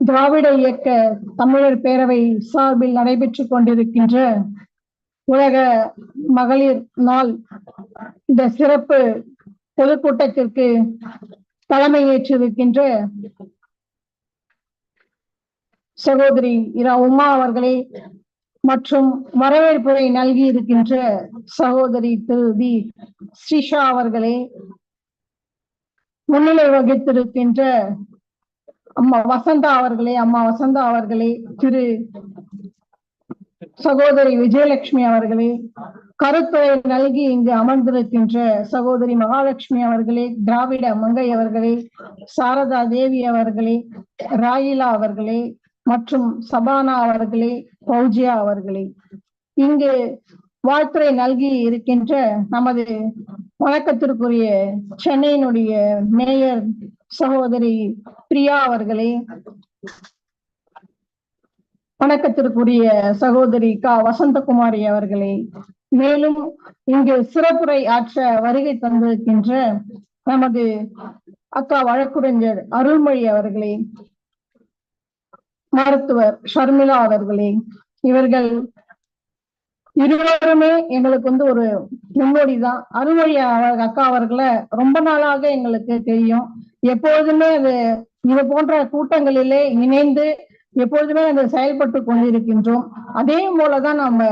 திராவிட இயக்க தமிழர் பேரவை சார்பில் நடைபெற்றுக் கொண்டிருக்கின்ற உலக மகளிர் நாள் இந்த சிறப்பு பொதுக்கூட்டத்திற்கு தலைமையேற்றிருக்கின்ற சகோதரி இரா உமா அவர்களே மற்றும் வரவேற்புரை நல்கி இருக்கின்ற சகோதரி திரு தி ஸ்ரீஷா அவர்களே முன்னிலை வகித்திருக்கின்ற அம்மா வசந்தா அவர்களே அம்மா வசந்தா அவர்களே திரு சகோதரி விஜயலட்சுமி அவர்களே கருத்துரை நல்கி இங்கு அமர்ந்திருக்கின்ற சகோதரி மகாலட்சுமி அவர்களே திராவிட மங்கை அவர்களே சாரதா தேவி அவர்களே ராயிலா அவர்களே மற்றும் சபானா அவர்களே பௌஜியா அவர்களே. இங்கு வாழ்த்துறை நல்கி இருக்கின்ற நமது வணக்கத்திற்குரிய சென்னையினுடைய மேயர் சகோதரி பிரியா அவர்களே. வணக்கத்திற்குரிய சகோதரி க. வசந்தகுமாரி அவர்களே. மேலும் இங்கு சிறப்புரை ஆற்ற வருகை தந்திருக்கின்ற நமது அக்கா வழக்குரைஞர் அருள்மொழி அவர்களே. மருத்துவர் ஷர்மிளா அவர்களே. இவர்கள் இருவருமே எங்களுக்கு வந்து ஒரு முன்னோடி தான் அருள்மொழி அவர் அக்கா அவர்களை ரொம்ப நாளாக எங்களுக்கு தெரியும். எப்பொழுதுமே அது இது போன்ற கூட்டங்களிலே இணைந்து எப்பொழுதுமே அந்த செயல்பட்டு கொண்டிருக்கின்றோம். அதே போலதான் நம்ம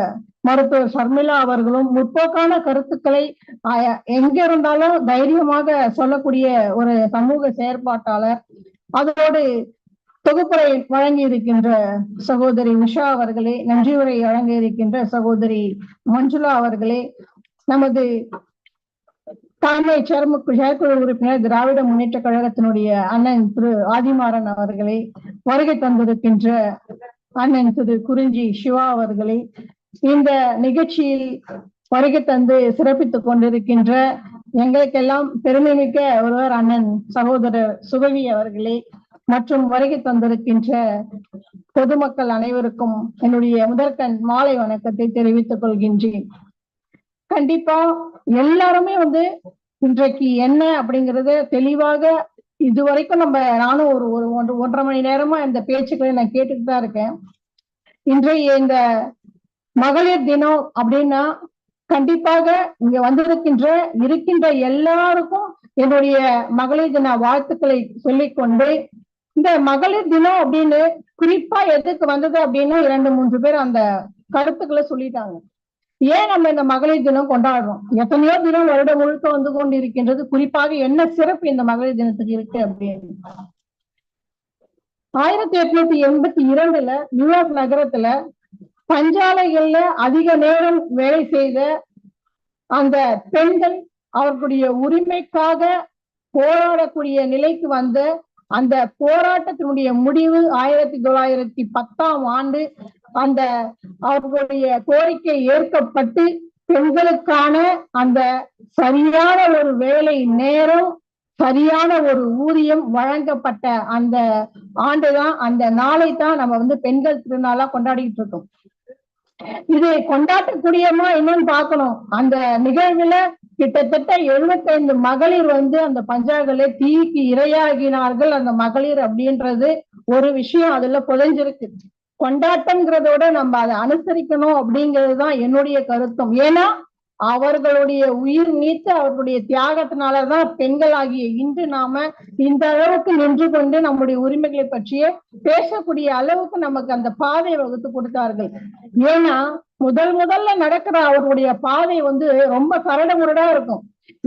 மருத்துவர் ஷர்மிளா அவர்களும் முற்போக்கான கருத்துக்களை எங்க இருந்தாலும் தைரியமாக சொல்லக்கூடிய ஒரு சமூக செயற்பாட்டாளர். அதோடு தொகுப்புரை வழங்கி இருக்கின்ற சகோதரி உஷா அவர்களே நன்றியுரை வழங்க இருக்கின்ற சகோதரி மஞ்சுளா அவர்களே நமது தலைமை சேர்மு செயற்குழு உறுப்பினர் திராவிட முன்னேற்ற கழகத்தினுடைய அண்ணன் திரு ஆதிமாறன் அவர்களே வருகை தந்திருக்கின்ற அண்ணன் திரு குறிஞ்சி சிவா அவர்களே இந்த நிகழ்ச்சியில் வருகை தந்து சிறப்பித்துக் கொண்டிருக்கின்ற எங்களுக்கெல்லாம் பெருமை மிக்க ஒருவர் அண்ணன் சகோதரர் சுகவி அவர்களே மற்றும் வருகை தந்திருக்கின்ற பொதுமக்கள் அனைவருக்கும் என்னுடைய முதற்கண் மாலை வணக்கத்தை தெரிவித்துக் கொள்கின்றேன். கண்டிப்பா எல்லாருமே வந்து இன்றைக்கு என்ன அப்படிங்கறத தெளிவாக இதுவரைக்கும் நம்ம நானும் ஒரு ஒரு ஒன்று ஒன்றரை மணி நேரமா இந்த பேச்சுக்களை நான் கேட்டுட்டு தான் இருக்கேன். இன்றைய இந்த மகளிர் தினம் அப்படின்னா கண்டிப்பாக இங்க வந்திருக்கின்ற இருக்கின்ற எல்லாருக்கும் என்னுடைய மகளிர் தின வாழ்த்துக்களை சொல்லிக்கொண்டு இந்த மகளிர் தினம் அப்படின்னு குறிப்பா எதுக்கு வந்தது அப்படின்னு இரண்டு மூன்று பேர் அந்த கருத்துக்களை சொல்லிட்டாங்க. ஏன் நம்ம இந்த மகளிர் தினம் கொண்டாடுறோம்? எத்தனையோ தினம் வருடம் முழுக்க வந்து கொண்டு இருக்கின்றது குறிப்பாக என்ன சிறப்பு இந்த மகளிர் தினத்துக்கு இருக்கு அப்படின்னு. ஆயிரத்தி எட்நூத்தி எண்பத்தி இரண்டுல நியூயார்க் நகரத்துல பஞ்சாலைகள்ல அதிக நேரம் வேலை செய்த அந்த பெண்கள் அவர்களுடைய உரிமைக்காக போராடக்கூடிய நிலைக்கு வந்த அந்த போராட்டத்தினுடைய முடிவு ஆயிரத்தி தொள்ளாயிரத்தி பத்தாம் ஆண்டு அந்த அவர்களுடைய கோரிக்கை ஏற்கப்பட்டு பெண்களுக்கான அந்த சரியான ஒரு வேலை நேரம் சரியான ஒரு ஊதியம் வழங்கப்பட்ட அந்த ஆண்டுதான் அந்த நாளை தான் நம்ம வந்து பெண்கள் திருநாளா கொண்டாடிட்டு இருக்கோம். இது கொண்டாட்டக்கூடியமா என்னன்னு பாக்கணும் அந்த நிகழ்வுல கிட்டத்தட்ட எழுபத்தைந்து மகளிர் வந்து அந்த பஞ்சாயத்துல தீக்கு இரையாகினார்கள் அந்த மகளிர் அப்படின்றது ஒரு விஷயம் அதுல புதைஞ்சிருக்கு. கொண்டாட்டம்ங்கிறதோட நம்ம அதை அனுசரிக்கணும் அப்படிங்கிறது தான் என்னுடைய கருத்தும். ஏன்னா அவர்களுடைய உயிர் நீத்து அவர்களுடைய தியாகத்தினாலதான் பெண்களாகிய இன்று நாம இந்த அளவுக்கு நின்று கொண்டு நம்முடைய உரிமைகளை பற்றிய பேசக்கூடிய அளவுக்கு நமக்கு அந்த பாதை வகுத்து கொடுத்தார்கள். ஏன்னா முதல் முதல்ல நடக்கிற அவர்களுடைய பாதை வந்து ரொம்ப கரடு முரடா இருக்கும்.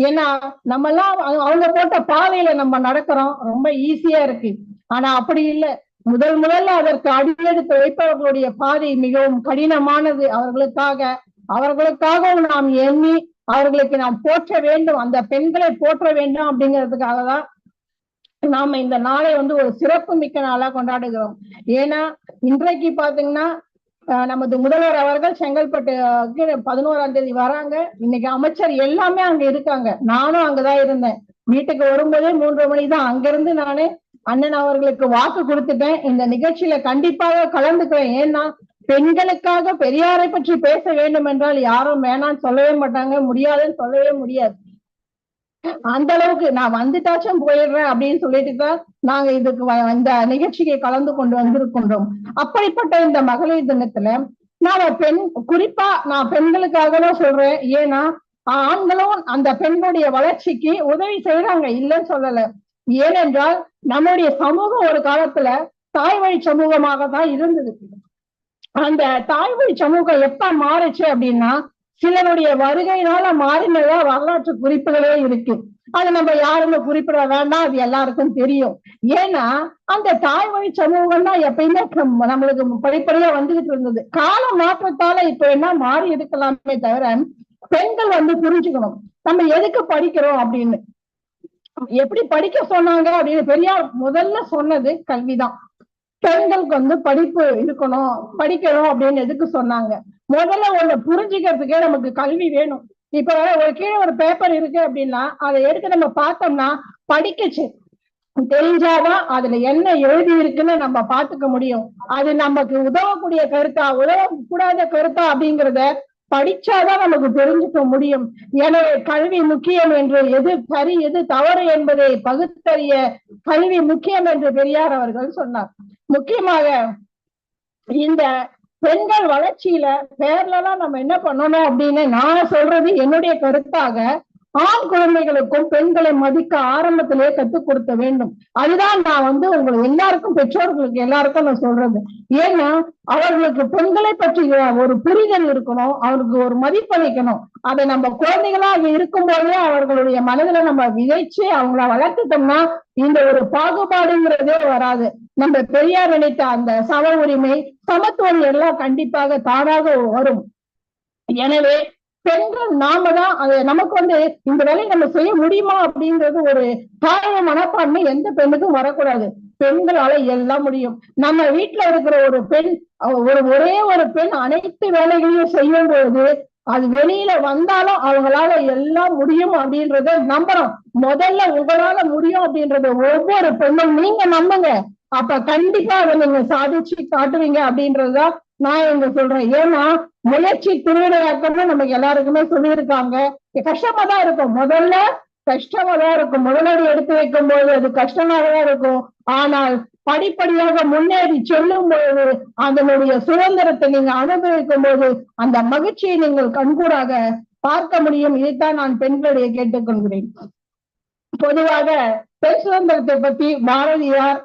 ஏன்னா நம்ம எல்லாம் அவங்க போட்ட பாதையில நம்ம நடக்கிறோம் ரொம்ப ஈஸியா இருக்கு. ஆனா அப்படி இல்லை. முதல் முதல்ல அதற்கு அடியெடுத்து வைப்பவர்களுடைய பாதை மிகவும் கடினமானது. அவர்களுக்காக அவர்களுக்காகவும் நாம் எண்ணி அவர்களுக்கு நாம் போற்ற வேண்டும் அந்த பெண்களை போற்ற வேண்டும் அப்படிங்கிறதுக்காக தான் நாம இந்த நாளை வந்து ஒரு சிறப்பு மிக்க நாளா கொண்டாடுகிறோம். ஏன்னா இன்றைக்கு பாத்தீங்கன்னா நமது முதல்வர் அவர்கள் செங்கல்பட்டு பதினோராம் தேதி வராங்க. இன்னைக்கு அமைச்சர் எல்லாமே அங்க இருக்காங்க. நானும் அங்கதான் இருந்தேன். வீட்டுக்கு வரும்போதே மூன்று மணி தான் அங்கிருந்து நானு அண்ணன் அவர்களுக்கு வாக்கு கொடுத்துட்டேன். இந்த நிகழ்ச்சியில கண்டிப்பாக கலந்துக்கிறேன். ஏன்னா பெண்களுக்காக பெரியாரை பற்றி பேச வேண்டும் என்றால் யாரும் வேணாம்னு சொல்லவே மாட்டாங்க முடியாதுன்னு சொல்லவே முடியாது. அந்த அளவுக்கு நான் வந்துட்டாச்சும் போயிடுறேன் அப்படின்னு சொல்லிட்டு தான் நாங்க இதுக்கு வ- இந்த நிகழ்ச்சியை கலந்து கொண்டு வந்திருக்கின்றோம். அப்படிப்பட்ட இந்த மகளிர் தினத்துல நான் பெண் குறிப்பா நான் பெண்களுக்காக தான் சொல்றேன். ஏன்னா ஆண்களும் அந்த பெண்களுடைய வளர்ச்சிக்கு உதவி செய்யறாங்க இல்லைன்னு சொல்லல. ஏனென்றால் நம்முடைய சமூகம் ஒரு காலத்துல தாய் வழி சமூகமாக தான் இருந்தது. அந்த தாய்மொழி சமூகம் எப்ப மாறுச்சு அப்படின்னா சிலருடைய வருகையினால மாறினதா வரலாற்று குறிப்புகளே இருக்கு. அது நம்ம யாருமே குறிப்பிட வேண்டாம் அது எல்லாருக்கும் தெரியும். ஏன்னா அந்த தாய்மொழி சமூகம் தான் எப்பயுமே நம்மளுக்கு படிப்படியா வந்துகிட்டு இருந்தது. கால மாற்றத்தால இப்ப என்ன மாறி இருக்கலாமே தவிர பெண்கள் வந்து புரிஞ்சுக்கணும். நம்ம எதுக்கு படிக்கிறோம் அப்படின்னு. எப்படி படிக்க சொன்னாங்க அப்படின்னு பெரியார் முதல்ல சொன்னது கல்விதான். பெண்களுக்கு வந்து படிப்பு இருக்கணும் படிக்கணும் அப்படின்னு எதுக்கு சொன்னாங்க? முதல்ல ஒண்ணு புரிஞ்சுக்கிறதுக்கே நமக்கு கல்வி வேணும். இப்ப ஒரு கீழே ஒரு பேப்பர் இருக்கு அப்படின்னா அதை எடுத்து நம்ம பார்த்தோம்னா படிக்கச்சு. தெரிஞ்சாதான் அதுல என்ன எழுதி இருக்குன்னு நம்ம பாத்துக்க முடியும். அது நமக்கு உதவக்கூடிய கருத்தா உதவக்கூடாத கருத்தா அப்படிங்கறத படிச்சாதான் நமக்கு தெரிஞ்சுக்க முடியும். எனவே கல்வி முக்கியம் என்று எது சரி எது தவறு என்பதை பகுத்தறிய கல்வி முக்கியம் என்று பெரியார் அவர்கள் சொன்னார். முக்கியமாக இந்த பெண்கள் வளர்ச்சியில பேர்லாம் நம்ம என்ன பண்ணணும் அப்படின்னு நான் சொல்றது என்னுடைய கருத்தாக ஆண் குழந்தைகளுக்கும் பெண்களை மதிக்க ஆரம்பத்திலேயே கற்றுக் கொடுக்க வேண்டும். அதுதான் நான் வந்து உங்களை எல்லாருக்கும் பெற்றோர்களுக்கு எல்லாருக்கும் நான் சொல்றது. ஏன்னா அவர்களுக்கு பெண்களை பற்றிய ஒரு புரிதல் இருக்கணும் அவருக்கு ஒரு மதிப்பளிக்கணும் அதை நம்ம குழந்தைகளாக இருக்கும்போதே அவர்களுடைய மனதுல நம்ம விதைச்சு அவங்கள வளர்த்துட்டோம்னா இந்த ஒரு பாகுபாடுங்கிறதே வராது. நம்ம பெரியார் நினைத்த அந்த சம உரிமை சமத்துவம் எல்லாம் கண்டிப்பாக தானாக வரும். எனவே பெண்கள் நாம தான் நமக்கு வந்து இந்த வேலையை நம்ம செய்ய முடியுமா அப்படின்றது ஒரு தாய மனப்பான்மை எந்த பெண்ணுக்கும் வரக்கூடாது. பெண்களால எல்லாம் முடியும். நம்ம வீட்டுல இருக்கிற ஒரு பெண் ஒரு ஒரே ஒரு பெண் அனைத்து வேலைகளையும் செய்யும் பொழுது அது வெளியில வந்தாலும் அவங்களால எல்லாம் முடியும் அப்படின்றத நம்புறோம் முதல்ல உங்களால முடியும் அப்படின்றத ஒவ்வொரு பெண்ணும் நீங்க நம்புங்க. அப்ப கண்டிப்பா அதை நீங்க சாதிச்சு காட்டுவீங்க அப்படின்றதுதான் நான் இங்க சொல்றேன். ஏன்னா முயற்சி திருவிளையாக்கம்னு நம்ம எல்லாருக்குமே சொல்லியிருக்காங்க. கஷ்டமா தான் இருக்கும். முதல்ல கஷ்டமா தான் இருக்கும். முதலடி எடுத்து வைக்கும் போது அது கஷ்டமாக தான் இருக்கும். ஆனால் படிப்படியாக முன்னேறி செல்லும் போது அதனுடைய சுதந்திரத்தை நீங்க அனுபவிக்கும் போது அந்த மகிழ்ச்சியை நீங்கள் கண்கூடாக பார்க்க முடியும். இதைத்தான் நான் பெண்களிடையே கேட்டுக்கொள்கிறேன். பொதுவாக பெண் சுதந்திரத்தை பத்தி பாரதியார்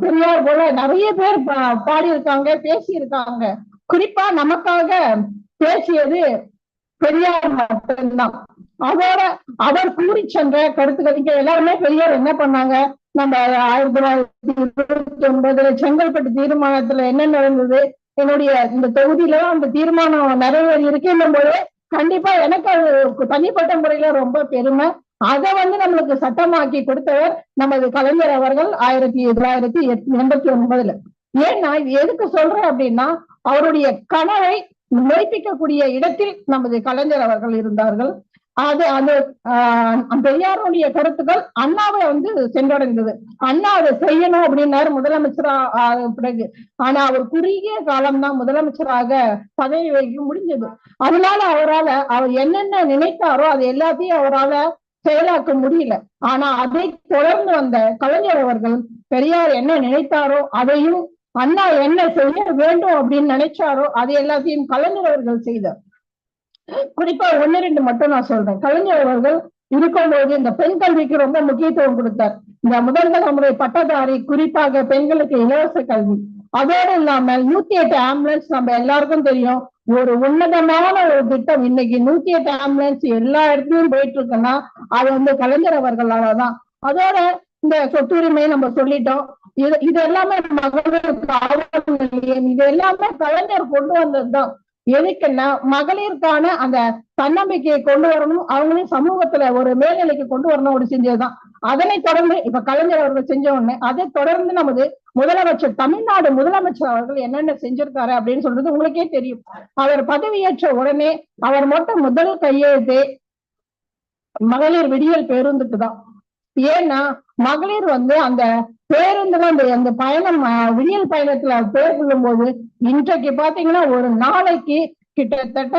பெரியார் போல நிறைய பேர் பா- பாடியிருக்காங்க பேசியிருக்காங்க. குறிப்பா நமக்காக பேசியது பெரியார் மட்டும்தான். அதோட அவர் கூறி சென்ற கருத்துக்கள் எல்லாருமே பெரியார் என்ன பண்ணாங்க? நம்ம ஆயிரத்தி தொள்ளாயிரத்தி இருபத்தி ஒன்பதுல செங்கல்பட்டு தீர்மானத்துல என்ன நடந்தது? என்னுடைய இந்த தொகுதியில அந்த தீர்மானம் நிறைவேறி இருக்கின்ற போது கண்டிப்பா எனக்கு அது தனிப்பட்ட முறையில ரொம்ப பெருமை. அதை வந்து நம்மளுக்கு சட்டமாக்கி கொடுத்தவர் நமது கலைஞர் அவர்கள் ஆயிரத்தி தொள்ளாயிரத்தி எண்பத்தி ஒன்பதுல. ஏன்னா இது எதுக்கு சொல்றேன் அப்படின்னா அவருடைய கனவை மெய்ப்பிக்கக்கூடிய இடத்தில் நமது கலைஞர் அவர்கள் இருந்தார்கள். அது அது ஆஹ் பெரியாருடைய கருத்துக்கள் அண்ணாவை வந்து சென்றடைந்தது. அண்ணா அதை செய்யணும் அப்படின்னாரு முதலமைச்சரா பிறகு. ஆனா அவர் குறுகிய காலம்தான் முதலமைச்சராக பதவி வகிக்க முடிஞ்சது. அதனால அவரால அவர் என்னென்ன நினைத்தாரோ அது எல்லாத்தையும் அவரால செயலாக்க முடியல. ஆனா அதை தொடர்ந்து வந்த கலைஞர் அவர்கள் பெரியார் என்ன நினைத்தாரோ அதையும் அண்ணா என்ன செய்ய வேண்டும் அப்படின்னு நினைச்சாரோ அது எல்லாத்தையும் கலைஞர் அவர்கள் செய்தார். குறிப்பா ஒன்னு ரெண்டு மட்டும் நான் சொல்றேன். கலைஞர் அவர்கள் இருக்கும்போது இந்த பெண் கல்விக்கு ரொம்ப முக்கியத்துவம் கொடுத்தார். இந்த முதல் தலைமுறை பட்டதாரி குறிப்பாக பெண்களுக்கு இலவச கல்வி. அதோடு இல்லாமல் நூத்தி எட்டு ஆம்புலன்ஸ் நம்ம எல்லாருக்கும் தெரியும். ஒரு உன்னதமான ஒரு திட்டம். இன்னைக்கு நூத்தி எட்டு ஆம்புலன்ஸ் எல்லா இடத்துலயும் போயிட்டு இருக்குன்னா அது வந்து கலைஞர் அவர்களால தான் அதோட இந்த சொத்துரிமையை நம்ம சொல்லிட்டோம். இது இது எல்லாமே மகளிருக்கு நிலையம் இது எல்லாமே கலைஞர் கொண்டு வந்ததுதான். எதுக்குன்னா மகளிருக்கான அந்த தன்னம்பிக்கையை கொண்டு வரணும். அவங்களையும் சமூகத்துல ஒரு மேல்நிலைக்கு கொண்டு வரணும். அப்படி செஞ்சதுதான். அதனை தொடர்ந்து இப்ப கலைஞர் அவர்கள் செஞ்ச உடனே அதை தொடர்ந்து நமது முதலமைச்சர் தமிழ்நாடு முதலமைச்சர் அவர்கள் என்னென்ன செஞ்சிருக்காரு அப்படின்னு சொல்றது உங்களுக்கே தெரியும். அவர் பதவியேற்ற உடனே அவர் மட்டும் முதல் கையெழுத்தே மகளிர் விடியல் பேருந்துக்கு தான். ஏன்னா மகளிர் வந்து அந்த பேருந்துல அந்த அந்த பயணம் விடியல் பயணத்துல பேர் கொள்ளும் போது இன்றைக்கு பாத்தீங்கன்னா ஒரு நாளைக்கு கிட்டத்தட்ட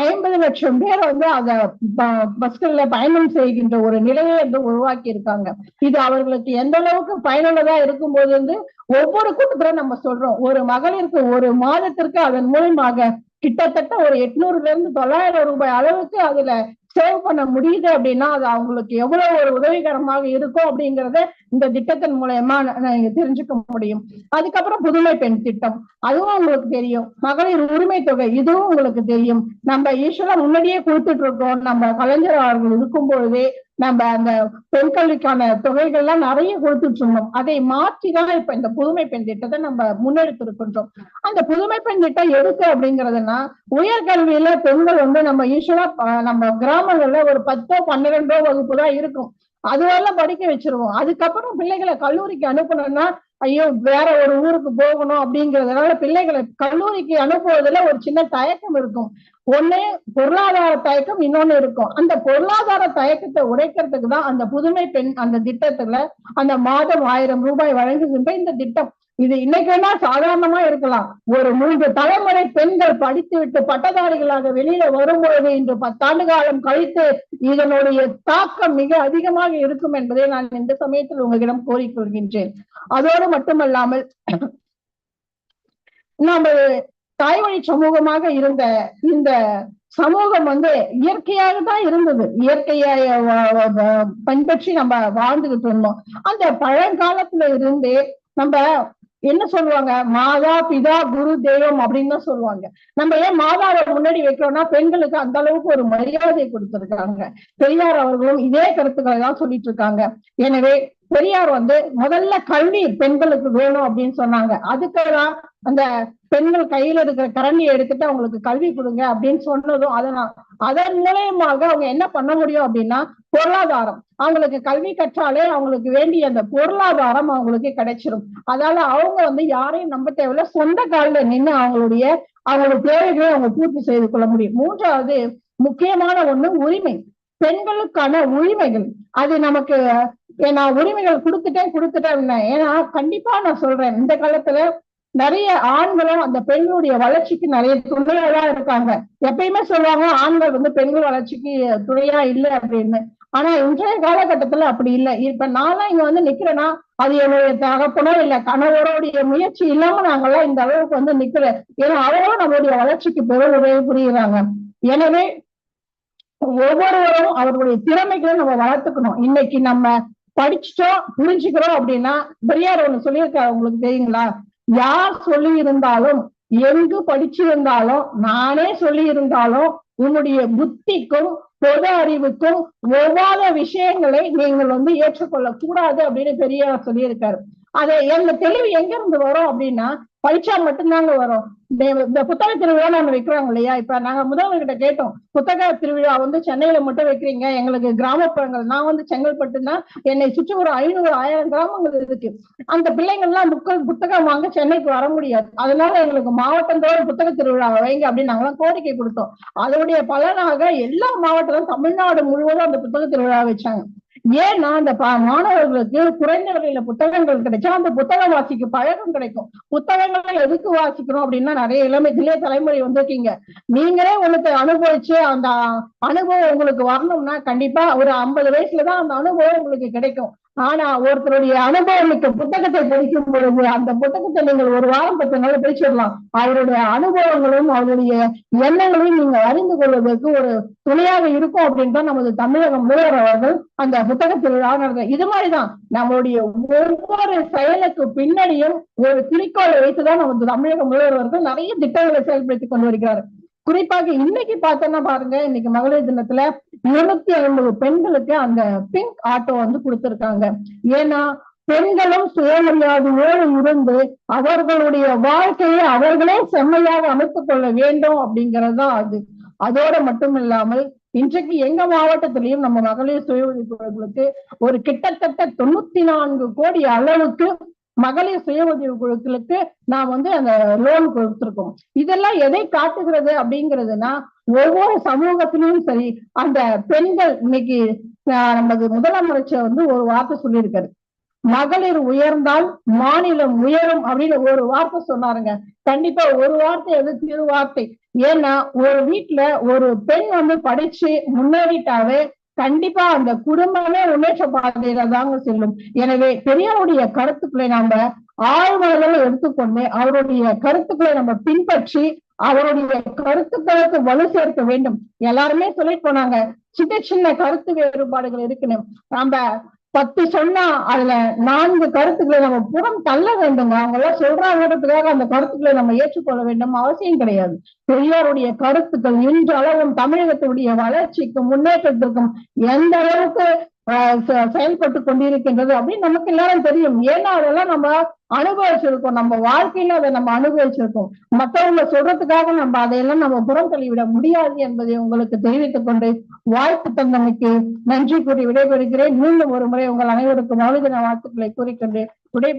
ஐம்பது லட்சம் பேர் வந்து அத ப- பஸ்கள்ல பயணம் செய்கின்ற ஒரு நிலையை வந்து உருவாக்கி இருக்காங்க இது அவர்களுக்கு எந்த அளவுக்கு பயனுள்ளதா இருக்கும் போது வந்து ஒவ்வொரு கூட்டத்துல நம்ம சொல்றோம். ஒரு மகளிருக்கு ஒரு மாதத்திற்கு அதன் மூலமாக கிட்டத்தட்ட ஒரு எட்நூறுல இருந்து தொள்ளாயிரம் ரூபாய் அளவுக்கு அதுல சேவ் பண்ண முடியுது அப்படின்னா அது அவங்களுக்கு எவ்வளவு ஒரு உதவிகரமாக இருக்கும் அப்படிங்கறத இந்த திட்டத்தின் மூலயமா நீங்க தெரிஞ்சுக்க முடியும். அதுக்கப்புறம் புதுமை பெண் திட்டம். அதுவும் உங்களுக்கு தெரியும். மகளிர் உரிமை தொகை இதுவும் உங்களுக்கு தெரியும். நம்ம ஈஸ்வரன் முன்னாடியே கொடுத்துட்டு இருக்கோம். நம்ம கலைஞர் அவர்கள் இருக்கும் பொழுதே நம்ம அந்த பெண் கல்விக்கான தொகைகள்லாம் நிறைய கொடுத்துட்டு இருந்தோம் அதை மாற்றி தான் இப்ப இந்த புதுமை பெண் திட்டத்தை நம்ம முன்னெடுத்து இருக்கின்றோம் அந்த புதுமை பெண் திட்டம் எதுக்கு அப்படிங்கறதுன்னா உயர்கல்வியில பெண்கள் வந்து நம்ம யூஸ்வலா நம்ம கிராமங்கள்ல ஒரு பத்தோ பன்னிரெண்டோ வகுப்பு தான் இருக்கும். அதுவெல்லாம் படிக்க வச்சிருவோம். அதுக்கப்புறம் பிள்ளைகளை கல்லூரிக்கு அனுப்பணும்னா ஐயோ வேற ஒரு ஊருக்கு போகணும் அப்படிங்கறதுனால பிள்ளைகளை கல்லூரிக்கு அனுப்புவதுல ஒரு சின்ன தயக்கம் இருக்கும். ஒண்ணு பொருளாதார தயக்கம் இன்னொன்னு இருக்கும். அந்த பொருளாதார தயக்கத்தை உடைக்கிறதுக்கு தான் அந்த புதுமை பெண் அந்த திட்டத்துல அந்த மாதம் ஆயிரம் ரூபாய் வழங்குகின்ற இந்த திட்டம். இது இன்னைக்கு சாதாரணமா இருக்கலாம். ஒரு மூன்று தலைமுறை பெண்கள் படித்து விட்டு பட்டதாரிகளாக வெளியில வரும்பொழுது இன்று பத்தாண்டு காலம் கழித்து இதனுடைய தாக்கம் மிக அதிகமாக இருக்கும் என்பதை நான் இந்த சமயத்தில் உங்களிடம் கோரிக்கொள்கின்றேன் அதோடு மட்டுமல்லாமல் நம்ம தாய்மொழி சமூகமாக இருந்த இந்த சமூகம் வந்து இயற்கையாக தான் இருந்தது. இயற்கையை பின்பற்றி நம்ம வாழ்ந்துகிட்டு இருந்தோம். அந்த பழங்காலத்துல இருந்தே நம்ம என்ன சொல்லுவாங்க? மாதா பிதா குரு தெய்வம் அப்படின்னு தான் சொல்லுவாங்க. நம்ம ஏன் மாதாவை முன்னாடி வைக்கிறோம்னா பெண்களுக்கு அந்த அளவுக்கு ஒரு மரியாதை கொடுத்திருக்காங்க. பெரியார் அவர்களும் இதே கருத்துக்களை தான் சொல்லிட்டு இருக்காங்க. எனவே பெரியார் வந்து முதல்ல கல்வி பெண்களுக்கு வேணும் அப்படின்னு சொன்னாங்க. அதுக்கெல்லாம் அந்த பெண்கள் கையில இருக்கிற கரண்டியை எடுத்துட்டு அவங்களுக்கு கல்வி கொடுங்க அப்படின்னு சொன்னதும் அதனால் அதன் மூலயமாக அவங்க என்ன பண்ண முடியும் அப்படின்னா பொருளாதாரம். அவங்களுக்கு கல்வி கற்றாலே அவங்களுக்கு வேண்டிய அந்த பொருளாதாரம் அவங்களுக்கு கிடைச்சிடும் அதால அவங்க வந்து யாரையும் நம்ப தேவையில்ல. சொந்த காலில நின்று அவங்களுடைய அவங்களோட தேவைகளை அவங்க பூர்த்தி செய்து கொள்ள முடியும். மூன்றாவது முக்கியமான ஒண்ணு உரிமை. பெண்களுக்கான உரிமைகள். அது நமக்கு நான் உரிமைகள் கொடுத்துட்டேன் கொடுத்துட்டேன் ஏன்னா கண்டிப்பா நான் சொல்றேன். இந்த காலத்துல நிறைய ஆண்களும் அந்த பெண்களுடைய வளர்ச்சிக்கு நிறைய துணையா இருக்காங்க. எப்பயுமே சொல்லுவாங்க ஆண்கள் வந்து பெண்கள் வளர்ச்சிக்கு துணையா இல்லை அப்படின்னு. ஆனா இன்றைய காலகட்டத்துல அப்படி இல்லை. இப்ப நான்லாம் இங்க வந்து நிக்கிறேன்னா அது என்னுடைய தகப்பனோ இல்ல கணவரோடைய முயற்சி இல்லாம நாங்கெல்லாம் இந்த அளவுக்கு வந்து நிக்கிறேன் ஏன்னா அவங்களும் நம்மளுடைய வளர்ச்சிக்கு பெரும் உதவி புரியுறாங்க. எனவே ஒவ்வொருவரும் அவர்களுடைய திறமைகளை நம்ம வளர்த்துக்கணும். இன்னைக்கு நம்ம படிச்சுட்டோம் புரிஞ்சுக்கிறோம் அப்படின்னா பெரியார் ஒண்ணு சொல்லியிருக்காரு உங்களுக்கு தெரியுங்களா? யார் சொல்லி இருந்தாலும் எங்கு படிச்சிருந்தாலும் நானே சொல்லி இருந்தாலும் உன்னுடைய புத்திக்கும் பொது அறிவுக்கும் ஒவ்வாத விஷயங்களை நீங்கள் வந்து ஏற்றுக்கொள்ள கூடாது அப்படின்னு பெரியார் சொல்லியிருக்காரு. அது எங்க தெளிவு எங்க இருந்து வரும் அப்படின்னா படிச்சா மட்டும்தாங்க வரும். இந்த இந்த புத்தக திருவிழா நாங்க வைக்கிறோம் இல்லையா? இப்ப நாங்க முதல்வர்கிட்ட கேட்டோம் புத்தக திருவிழா வந்து சென்னையில மட்டும் வைக்கிறீங்க எங்களுக்கு கிராமப்புறங்கள் நான் வந்து செங்கல்பட்டுனா என்னை சுற்றி ஒரு ஐநூறு ஆயிரம் கிராமங்கள் இருக்கு. அந்த பிள்ளைங்கள்லாம் புக்க புத்தகம் வாங்க சென்னைக்கு வர முடியாது. அதனால எங்களுக்கு மாவட்டந்தோறும் புத்தக திருவிழா வைங்க அப்படின்னு நாங்களாம் கோரிக்கை கொடுத்தோம். அதனுடைய பலனாக எல்லா மாவட்டத்திலும் தமிழ்நாடு முழுவதும் அந்த புத்தக திருவிழா வச்சாங்க. ஏன்னா அந்த ப- மாணவர்களுக்கு குறைந்த விலையில புத்தகங்கள் கிடைச்சா அந்த புத்தகம் வாசிக்க பழக்கம் கிடைக்கும். புத்தகங்களை எதுக்கு வாசிக்கணும் அப்படின்னா நிறைய இளமை இளைய தலைமுறை வந்திருக்கீங்க. நீங்களே ஒண்ணுத்தை அனுபவிச்சு அந்த அனுபவம் உங்களுக்கு வரணும்னா கண்டிப்பா ஒரு ஐம்பது வயசுலதான் அந்த அனுபவம் உங்களுக்கு கிடைக்கும். ஆனா ஒருத்தருடைய அனுபவமிக்க புத்தகத்தை படிக்கும் பொழுது அந்த புத்தகத்தை நீங்கள் ஒரு வாரம் பத்து நாள் படிச்சிடலாம். அவருடைய அனுபவங்களும் அவருடைய எண்ணங்களையும் நீங்க அறிந்து கொள்வதற்கு ஒரு துணையாக இருக்கும் அப்படின்னு தான் நமது தமிழக முதல்வர் அவர்கள் அந்த புத்தகத்தில் நடந்த இது மாதிரிதான் நம்மளுடைய ஒவ்வொரு செயலுக்கு பின்னணியும் ஒரு குறிக்கோளை வைத்துதான் நமது தமிழக முதல்வர் அவர்கள் நிறைய திட்டங்களை செயல்படுத்தி கொண்டு வருகிறார். குறிப்பாக இன்னைக்கு பார்த்தோம்னா பாருங்க இன்னைக்கு மகளிர் தினத்துல இருநூத்தி ஐம்பது பெண்களுக்கு அந்த பிங்க் ஆட்டோ வந்து கொடுத்திருக்காங்க. ஏன்னா பெண்களும் சுயமரியாதையோடு இருந்து அவர்களுடைய வாழ்க்கையை அவர்களே செம்மையாக அமைத்துக் கொள்ள வேண்டும் அப்படிங்கிறது தான் அது. அதோட மட்டும் இல்லாமல் இன்றைக்கு எங்க மாவட்டத்திலையும் நம்ம மகளிர் சுய உதவிக்குழுக்களுக்கு ஒரு கிட்டத்தட்ட தொண்ணூத்தி நான்கு கோடி அளவுக்கு மகளிர் சுய உதவி குழுக்களுக்கு நாம் வந்து அந்த லோன் கொடுத்துருக்கோம். இதெல்லாம் எதை காட்டுகிறது அப்படிங்கிறதுனா ஒவ்வொரு சமூகத்திலும் சரி அந்த பெண்கள் இன்னைக்கு ஆஹ் நமது முதலமைச்சர் வந்து ஒரு வார்த்தை சொல்லியிருக்காரு. மகளிர் உயர்ந்தால் மாநிலம் உயரும் அப்படின்னு ஒரு வார்த்தை சொன்னாருங்க. கண்டிப்பா ஒரு வார்த்தை அது திரு வார்த்தை ஏன்னா ஒரு வீட்டுல ஒரு பெண் வந்து படிச்சு முன்னேறிட்டாவே கண்டிப்பா அந்த குடும்பமே முன்னேற்ற பாதையில தாங்க செல்லும். எனவே பெரியாருடைய கருத்துக்களை நாம ஆழ்வர்களை எடுத்துக்கொண்டு அவருடைய கருத்துக்களை நம்ம பின்பற்றி அவருடைய கருத்துக்களுக்கு வலு சேர்க்க வேண்டும். எல்லாருமே சொல்லிட்டு போனாங்க. சின்ன சின்ன கருத்து வேறுபாடுகள் இருக்குன்னு. நம்ம பத்து சொன்னா அதுல நான்கு கருத்துக்களை நம்ம புறம் தள்ள வேண்டுங்க. அவங்க எல்லாம் சொல்றாங்கிறதுக்காக அந்த கருத்துக்களை நம்ம ஏற்றுக்கொள்ள வேண்டும் அவசியம் கிடையாது. பெரியாருடைய கருத்துக்கள் இன்றளவும் தமிழகத்துடைய வளர்ச்சிக்கும் முன்னேற்றத்திற்கும் எந்த அளவுக்கு செயல்பட்டு கொண்டிருக்கின்றது அப்படின்னு நமக்கு எல்லாரும் தெரியும். ஏன்னா அதெல்லாம் நம்ம அனுபவிச்சிருக்கோம். நம்ம வாழ்க்கையில அதை நம்ம அனுபவிச்சிருக்கோம். மற்றவங்க சொல்றதுக்காக நம்ம அதையெல்லாம் நம்ம புறம் தள்ளிவிட முடியாது என்பதை உங்களுக்கு தெரிவித்துக் கொண்டு வாய்ப்பு தந்தமைக்கு நன்றி கூறி விடைபெறுகிறேன். மீண்டும் ஒரு முறை உங்கள் அனைவருக்கும் மௌலிக வாழ்த்துக்களை கூறிக்கொண்டு விடைபெறு